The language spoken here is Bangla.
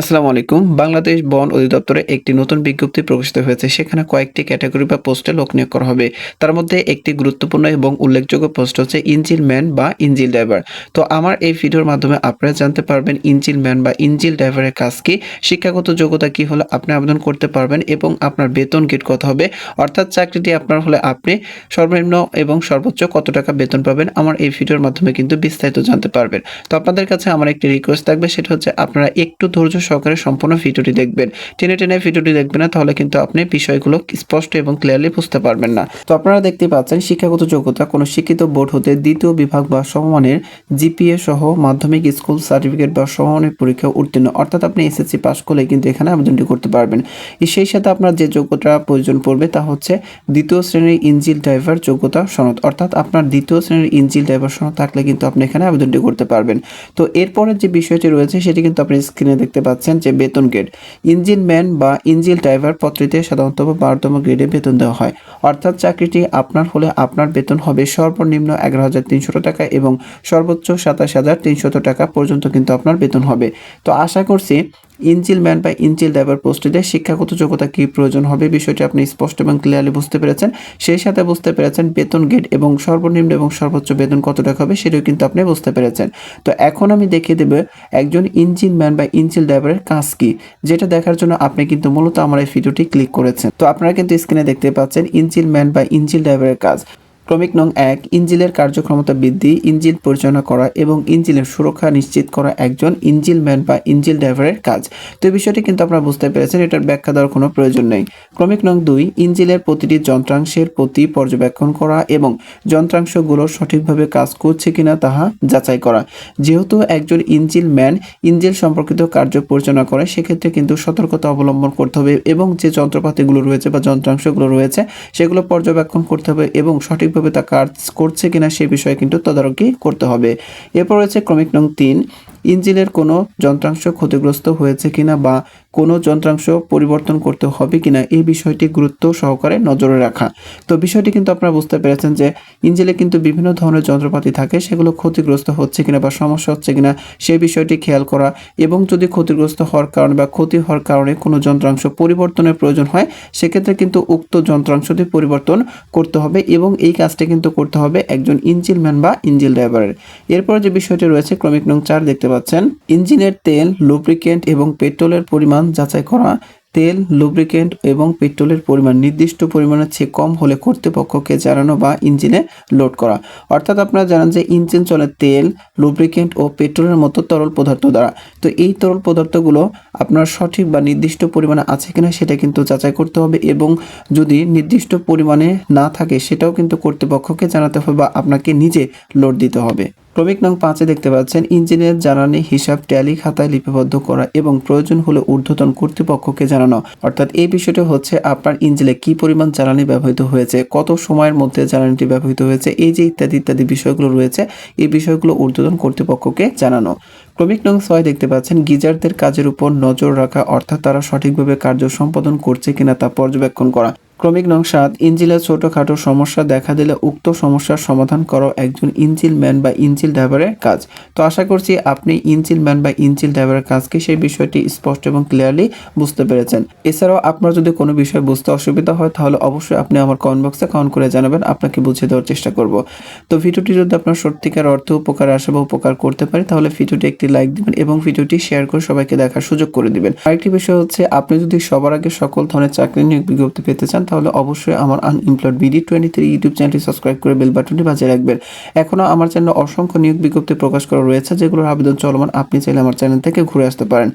আসসালামু আলাইকুম। বাংলাদেশ বন অধিদপ্তরে একটি নতুন বিজ্ঞপ্তি প্রকাশিত হয়েছে। সেখানে কয়েকটি ক্যাটাগরি বা পোস্টে লোক নিয়োগ করা হবে। তার মধ্যে একটি গুরুত্বপূর্ণ এবং উল্লেখযোগ্য পোস্ট হচ্ছে ইঞ্জিল ম্যান বা ইঞ্জিল ড্রাইভার। তো আমার এই ভিডিওর মাধ্যমে আপনারা জানতে পারবেন ইঞ্জিল ম্যান বা ইঞ্জিল ড্রাইভারের কাজ কি, শিক্ষাগত যোগ্যতা কি হলে আপনি আবেদন করতে পারবেন এবং আপনার বেতন গেট কত হবে, অর্থাৎ চাকরিটি আপনার হলে আপনি সর্বনিম্ন এবং সর্বোচ্চ কত টাকা বেতন পাবেন, আমার এই ভিডিওর মাধ্যমে কিন্তু বিস্তারিত জানতে পারবেন। তো আপনাদের কাছে আমার একটি রিকোয়েস্ট থাকবে, সেটা হচ্ছে আপনারা একটু ধৈর্য সহকারে সম্পূর্ণ ভিডিওটি দেখবেন। টেনে টেনে ভিডিওটি দেখবেন না, তাহলে কিন্তু আপনি বিষয়গুলো স্পষ্ট এবং ক্লিয়ারলি বুঝতে পারবেন না। তো আপনারা দেখতে পাচ্ছেন, শিক্ষাগত যোগ্যতা, কোনো শিক্ষিত বোর্ড হতে দ্বিতীয় বিভাগ বা সমমানের জিপিএ সহ মাধ্যমিক স্কুল সার্টিফিকেট বা সমমানের পরীক্ষা উত্তীর্ণ। অর্থাৎ আপনি এসএসসি পাস করলে কিন্তু এখানে আবেদনটি করতে পারবেন। সেই সাথে আপনার যে যোগ্যতা প্রয়োজন পড়বে তা হচ্ছে দ্বিতীয় শ্রেণির ইঞ্জিল ড্রাইভার যোগ্যতা সনদ। অর্থাৎ আপনার দ্বিতীয় শ্রেণির ইঞ্জিল ড্রাইভার সনদ থাকলে কিন্তু আপনি এখানে আবেদনটি করতে পারবেন। তো এরপরের যে বিষয়টি রয়েছে, সেটি কিন্তু আপনি স্ক্রিনে দেখতে পাচ্ছেন। যে বেতন গ্রেড। ইঞ্জিন ম্যান বা ইঞ্জিন ড্রাইভার পত্রিতে সাধারণত বারোতম গ্রেডে বেতন দেওয়া হয়। অর্থাৎ চাকরিটি আপনার হলে আপনার বেতন হবে সর্বনিম্ন এগারো হাজার তিনশো টাকা এবং সর্বোচ্চ সাতাশ হাজার তিনশত টাকা পর্যন্ত কিন্তু আপনার বেতন হবে। তো আশা করছি ইঞ্জিল ম্যান বা ইঞ্জিল ড্রাইভার পোস্টটিতে শিক্ষাগত যোগ্যতা কী প্রয়োজন হবে বিষয়টি আপনি স্পষ্ট এবং ক্লিয়ারলি বুঝতে পেরেছেন। সেই সাথে বুঝতে পেরেছেন বেতন গেট এবং সর্বনিম্ন এবং সর্বোচ্চ বেতন কত টাকা হবে সেটাও কিন্তু আপনি বুঝতে পেরেছেন। তো এখন আমি দেখিয়ে দেব একজন ইঞ্জিন ম্যান বা ইঞ্জিল ড্রাইভারের কাজ কি, যেটা দেখার জন্য আপনি কিন্তু মূলত আমার এই ভিডিওটি ক্লিক করেছেন। তো আপনারা কিন্তু স্ক্রিনে দেখতে পাচ্ছেন ইঞ্জিল ম্যান বা ইঞ্জিল ড্রাইভারের কাজ। ক্রমিক নং এক, ইঞ্জিলের কার্যক্ষমতা বৃদ্ধি, ইঞ্জিল পরিচালনা করা এবং ইঞ্জিলের সুরক্ষা নিশ্চিত করা একজন ইঞ্জিল ম্যান বা ইঞ্জিল ড্রাইভারের কাজ। তো এই বিষয়টি কিন্তু আপনারা বুঝতে পেরেছেন, এটার ব্যাখ্যা দেওয়ার কোনো প্রয়োজন নেই। ক্রমিক নং দুই, ইঞ্জিলের প্রতিটি যন্ত্রাংশের প্রতি পর্যবেক্ষণ করা এবং যন্ত্রাংশগুলো সঠিকভাবে কাজ করছে কিনা তাহা যাচাই করা। যেহেতু একজন ইঞ্জিল ম্যান ইঞ্জিল সম্পর্কিত কার্য পরিচালনা করে, সেক্ষেত্রে কিন্তু সতর্কতা অবলম্বন করতে হবে এবং যে যন্ত্রপাতিগুলো রয়েছে বা যন্ত্রাংশগুলো রয়েছে, সেগুলো পর্যবেক্ষণ করতে হবে এবং সঠিকভাবে তা কাজ করছে কিনা সে বিষয়ে কিন্তু তদারকি করতে হবে। এরপর রয়েছে ক্রমিক নং তিন। ইঞ্জিনের কোনো যন্ত্রাংশ ক্ষতিগ্রস্ত হয়েছে কিনা বা কোনো যন্ত্রাংশ পরিবর্তন করতে হবে কিনা এই বিষয়টি গুরুত্ব সহকারে নজরে রাখা। তো বিষয়টি কিন্তু আপনারা বুঝতে পেরেছেন যে ইঞ্জিনে কিন্তু বিভিন্ন ধরনের যন্ত্রপাতি থাকে, সেগুলো ক্ষতিগ্রস্ত হচ্ছে কিনা বা সমস্যা হচ্ছে কিনা সেই বিষয়টি খেয়াল করা এবং যদি ক্ষতিগ্রস্ত হওয়ার কারণে বা ক্ষতি হওয়ার কারণে কোনো যন্ত্রাংশ পরিবর্তনের প্রয়োজন হয়, সেক্ষেত্রে কিন্তু উক্ত যন্ত্রাংশটি পরিবর্তন করতে হবে এবং এই কাজটি কিন্তু করতে হবে একজন ইঞ্জিল ম্যান বা ইঞ্জিল ড্রাইভারের। এরপরে যে বিষয়টি রয়েছে, ক্রমিক নং চার দেখতে পাচ্ছেন। ইঞ্জিনের তেল, লুব্রিকেন্ট এবং পেট্রোলের পরিমাণ যাচাই করা, তেল, লুব্রিকেন্ট এবং পেট্রোলের পরিমাণ নির্দিষ্ট পরিমাণের চেয়ে কম হলে কর্তৃপক্ষকে জানানো বা ইঞ্জিনে লোড করা। অর্থাৎ আপনারা জানেন যে ইঞ্জিন চলে তেল, লুব্রিকেন্ট ও পেট্রোলের মতো তরল পদার্থ দ্বারা। তো এই তরল পদার্থগুলো আপনার সঠিক বা নির্দিষ্ট পরিমাণে আছে কিনা সেটা কিন্তু যাচাই করতে হবে এবং যদি নির্দিষ্ট পরিমাণে না থাকে সেটাও কিন্তু কর্তৃপক্ষকে জানাতে হবে বা আপনাকে নিজে লোড দিতে হবে। ক্রমিক নং পাঁচে দেখতে পাচ্ছেন, ইঞ্জিনের জ্বালানি হিসাব ট্যালি খাতায় লিপিবদ্ধ করা এবং প্রয়োজন হলে ঊর্ধ্বতন কর্তৃপক্ষকে জানানো। অর্থাৎ এই বিষয়টি হচ্ছে আপনার ইঞ্জিনে কি পরিমাণ জ্বালানি ব্যবহৃত হয়েছে, কত সময়ের মধ্যে জ্বালানিটি ব্যবহৃত হয়েছে, এই যে ইত্যাদি ইত্যাদি বিষয়গুলো রয়েছে, এই বিষয়গুলো ঊর্ধ্বতন কর্তৃপক্ষকে জানানো। ক্রমিক নং ছয় দেখতে পাচ্ছেন, গিজারদের কাজের উপর নজর রাখা, অর্থাৎ তারা সঠিকভাবে কার্য সম্পাদন করছে কিনা তা পর্যবেক্ষণ করা। ক্রমিক নং সাত ইঞ্জিলের ছোটোখাটো সমস্যা দেখা দিলে উক্ত সমস্যার সমাধান করা একজন ইঞ্জিল ম্যান বা ইঞ্জিল ড্রাইভারের কাজ। তো আশা করছি আপনি ইঞ্জিল ম্যান বা ইঞ্জিল ড্রাইভারের কাজকে সেই বিষয়টি স্পষ্ট এবং ক্লিয়ারলি বুঝতে পেরেছেন। এছাড়াও আপনার যদি কোনো বিষয় বুঝতে অসুবিধা হয়, তাহলে অবশ্যই আপনি আমার কমেন্ট বক্সে কমেন্ট করে জানাবেন, আপনাকে বুঝিয়ে দেওয়ার চেষ্টা করব। তো ভিডিওটি যদি আপনার সত্যিকার অর্থে উপকার আসে বা উপকার করতে পারে, তাহলে ভিডিওটি একটি লাইক দিবেন এবং ভিডিওটি শেয়ার করে সবাইকে দেখার সুযোগ করে দিবেন। আরেকটি বিষয় হচ্ছে, আপনি যদি সবার আগে সকল ধরনের চাকরি নিয়োগ বিজ্ঞপ্তি পেতে চান তাহলে অবশ্যই আমার unemployed BD twenty three YouTube চ্যানেলটি সাবস্ক্রাইব করে বেল বাটনটি বাজিয়ে রাখবেন। এখনও আমার চ্যানেলে অসংখ্য নিয়োগ বিজ্ঞপ্তি প্রকাশ করা রয়েছে, যেগুলোর আবেদন চলমান। আপনি চাইলে আমার চ্যানেল থেকে ঘুরে আসতে পারেন।